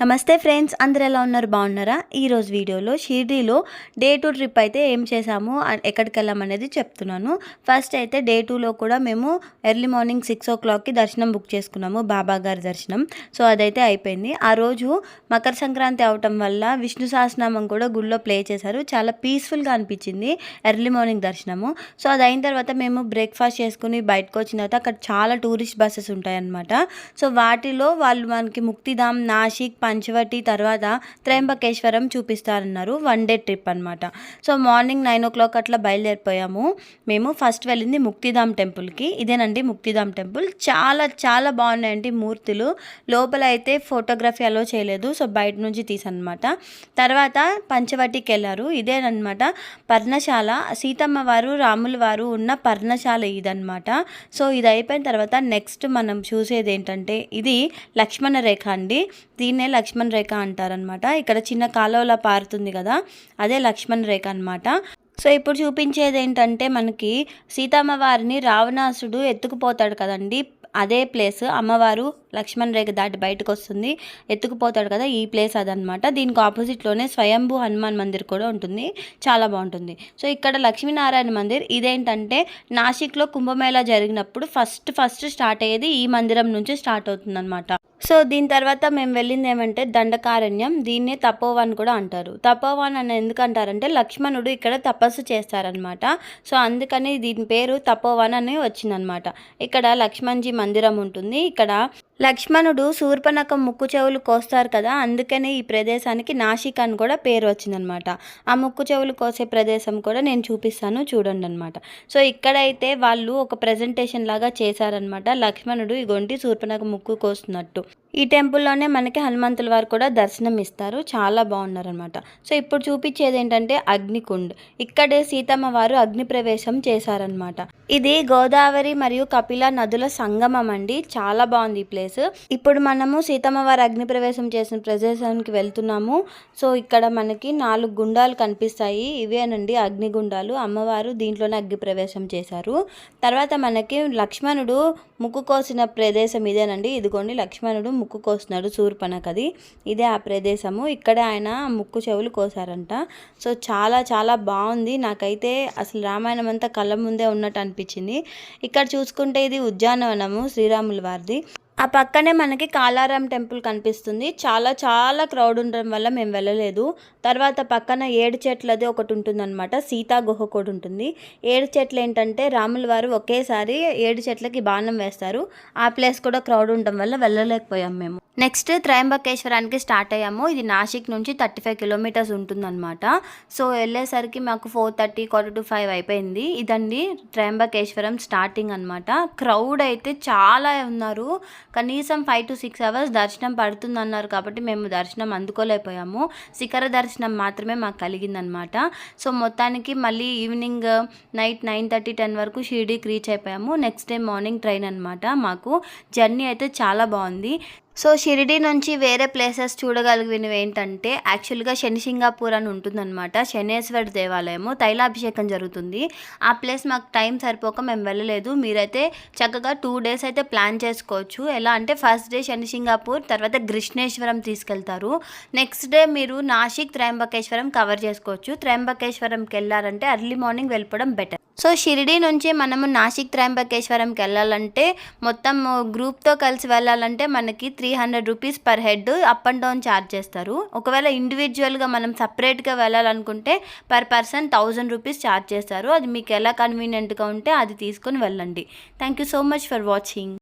నమస్తే ఫ్రెండ్స్ అందరు ఎలా ఉన్నారు? బాగున్నారా? ఈరోజు వీడియోలో షిర్డీలో డే టూ ట్రిప్ అయితే ఏం చేసాము ఎక్కడికి వెళ్ళామనేది చెప్తున్నాను. ఫస్ట్ అయితే డే టూలో కూడా మేము ఎర్లీ మార్నింగ్ సిక్స్ ఓ క్లాక్కి దర్శనం బుక్ చేసుకున్నాము బాబా గారి దర్శనం. సో అదైతే అయిపోయింది. ఆ రోజు మకర సంక్రాంతి అవటం వల్ల విష్ణు సహస్రనామం కూడా గుళ్ళో ప్లే చేశారు. చాలా పీస్ఫుల్గా అనిపించింది ఎర్లీ మార్నింగ్ దర్శనము. సో అది అయిన తర్వాత మేము బ్రేక్ఫాస్ట్ చేసుకుని బయటకు వచ్చిన తర్వాత అక్కడ చాలా టూరిస్ట్ బస్సెస్ ఉంటాయన్నమాట. సో వాటిలో వాళ్ళు మనకి ముక్తిధామ్ నాసిక్ పంచవటి తర్వాత త్రయంబకేశ్వరం చూపిస్తారన్నారు వన్ డే ట్రిప్ అనమాట so morning nine o'clock అట్లా బయలుదేరిపోయాము. మేము ఫస్ట్ వెళ్ళింది ముక్తిధామ్ టెంపుల్కి. ఇదేనండి ముక్తిధామ్ టెంపుల్. చాలా చాలా బాగున్నాయండి మూర్తులు. లోపల అయితే ఫోటోగ్రఫీ అలో చేయలేదు. సో బయట నుంచి తీసనమాట తర్వాత పంచవటికి వెళ్ళారు. ఇదేనమాట పర్ణశాల. సీతమ్మ వారు రాముల వారు ఉన్న పర్ణశాల ఇదనమాట సో ఇది అయిపోయిన తర్వాత నెక్స్ట్ మనం చూసేది ఏంటంటే ఇది లక్ష్మణ రేఖ అండి. దీన్నే లక్ష్మణ్ రేఖ అంటారనమాట ఇక్కడ చిన్న కాలువలా పారుతుంది కదా అదే లక్ష్మణ్ రేఖ అనమాట సో ఇప్పుడు చూపించేది ఏంటంటే మనకి సీతమ్మ వారిని రావణాసుడు ఎత్తుకుపోతాడు కదండి. అదే ప్లేస్ అమ్మవారు లక్ష్మణ్ రేఖ దాటి బయటకు వస్తుంది ఎత్తుకుపోతాడు కదా ఈ ప్లేస్ అదనమాట. దీనికి ఆపోజిట్లోనే స్వయంభూ హనుమాన్ మందిర్ కూడా ఉంటుంది. చాలా బాగుంటుంది. సో ఇక్కడ లక్ష్మీనారాయణ మందిర్ ఇదేంటంటే నాసిక్లో కుంభమేళా జరిగినప్పుడు ఫస్ట్ ఫస్ట్ స్టార్ట్ అయ్యేది ఈ మందిరం నుంచి స్టార్ట్ అవుతుంది సో దీని తర్వాత మేము వెళ్ళింది ఏమంటే దండకారణ్యం. దీన్నే తపోవన్ కూడా అంటారు. తపోవన్ అని ఎందుకంటారంటే లక్ష్మణుడు ఇక్కడ తపస్సు చేస్తారనమాట. సో అందుకని దీని పేరు తపోవన్ అని వచ్చిందనమాట. ఇక్కడ లక్ష్మణ్జీ మందిరం ఉంటుంది. ఇక్కడ లక్ష్మణుడు శూర్పణఖ ముక్కు చెవులు కోస్తారు కదా అందుకనే ఈ ప్రదేశానికి నాసిక్ అని కూడా పేరు వచ్చిందనమాట. ఆ ముక్కు చెవులు కోసే ప్రదేశం కూడా నేను చూపిస్తాను చూడండి అనమాట సో ఇక్కడైతే వాళ్ళు ఒక ప్రజెంటేషన్ లాగా చేశారనమాట లక్ష్మణుడు ఇగొంటి శూర్పణఖ ముక్కు కోస్తున్నట్టు. ఈ టెంపుల్లోనే మనకి హనుమంతుల వారు కూడా దర్శనం ఇస్తారు. చాలా బాగున్నారనమాట సో ఇప్పుడు చూపించేది ఏంటంటే అగ్నికుండ్. ఇక్కడే సీతమ్మ వారు అగ్ని ప్రవేశం చేశారనమాట ఇది గోదావరి మరియు కపిల నదుల సంగమం అండి. చాలా బాగుంది ఈ ప్లేస్ ఇప్పుడు మనము సీతమ్మ వారి అగ్నిప్రవేశం చేసిన ప్రదేశానికి వెళ్తున్నాము. సో ఇక్కడ మనకి నాలుగు గుండాలు కనిపిస్తాయి. ఇవేనండి అగ్నిగుండాలు అమ్మవారు దీంట్లోనే అగ్నిప్రవేశం చేశారు. తర్వాత మనకి లక్ష్మణుడు ముక్కు కోసిన ప్రదేశం ఇదేనండి ఇదిగోండి లక్ష్మణుడు ముక్కు కోసినాడు శూర్పణకది ఇదే ఆ ప్రదేశము. ఇక్కడే ఆయన ముక్కు చెవులు కోసారంట సో చాలా చాలా బాగుంది. నాకైతే అసలు రామాయణం అంతా కళ్ళ ముందే ఉన్నట్టు అనిపించింది. ఇక్కడ చూసుకుంటే ఇది ఉద్యానవనము శ్రీరాముల వారిది. ఆ పక్కనే మనకి కాలారాం టెంపుల్ కనిపిస్తుంది. చాలా చాలా క్రౌడ్ ఉండడం వల్ల మేము వెళ్ళలేదు. తర్వాత పక్కన ఏడు చెట్లది ఒకటి ఉంటుందన్నమాట. సీతా గుహ కూడా ఉంటుంది. ఏడు చెట్లు ఏంటంటే రాముల వారు ఒకేసారి ఏడు చెట్లకి బాణం వేస్తారు. ఆ ప్లేస్ కూడా క్రౌడ్ ఉండడం వల్ల వెళ్ళలేకపోయాం మేము. నెక్స్ట్ త్రయంబకేశ్వరానికి స్టార్ట్ అయ్యాము. ఇది నాసిక్ నుంచి థర్టీ ఫైవ్ కిలోమీటర్స్ ఉంటుందన్నమాట. సో వెళ్ళేసరికి మాకు four thirty quarter to five అయిపోయింది. ఇదండి త్రయంబకేశ్వరం స్టార్టింగ్ అనమాట క్రౌడ్ అయితే చాలా ఉన్నారు. కనీసం ఫైవ్ టు సిక్స్ అవర్స్ దర్శనం పడుతుంది అన్నారు కాబట్టి మేము దర్శనం అందుకోలేకపోయాము. శిఖర దర్శనం మాత్రమే మాకు కలిగిందనమాట సో మొత్తానికి మళ్ళీ evening night nine thirty ten వరకు షిర్డీకి రీచ్ అయిపోయాము. నెక్స్ట్ డే మార్నింగ్ ట్రైన్ అనమాట మాకు. జర్నీ అయితే చాలా బాగుంది. సో షిరిడి నుంచి వేరే ప్లేసెస్ చూడగలిగినవి ఏంటంటే యాక్చువల్గా శని సింగాపూర్ అని ఉంటుందన్నమాట. శనేశ్వర్ దేవాలయము తైలాభిషేకం జరుగుతుంది. ఆ ప్లేస్ మాకు టైం సరిపోక మేము వెళ్ళలేదు. మీరైతే చక్కగా టూ డేస్ అయితే ప్లాన్ చేసుకోవచ్చు. ఎలా అంటే ఫస్ట్ డే శని సింగాపూర్ తర్వాత కృష్ణేశ్వరం తీసుకెళ్తారు. నెక్స్ట్ డే మీరు నాసిక్ త్రయంబకేశ్వరం కవర్ చేసుకోవచ్చు. త్రయంబకేశ్వరంకి వెళ్ళారంటే అర్లీ మార్నింగ్ వెళ్ళిపోవడం బెటర్. సో షిరిడి నుంచి మనము నాసిక్ త్రయంబకేశ్వరంకి వెళ్ళాలంటే మొత్తం గ్రూప్తో కలిసి వెళ్ళాలంటే మనకి three hundred rupees per head up and down charge చేస్తారు. ఒకవేళ ఇండివిజువల్గా మనం సపరేట్గా వెళ్ళాలనుకుంటే per person thousand rupees charge చేస్తారు. అది మీకు ఎలా కన్వీనియంట్గా ఉంటే అది తీసుకొని వెళ్ళండి. Thank you so much for watching.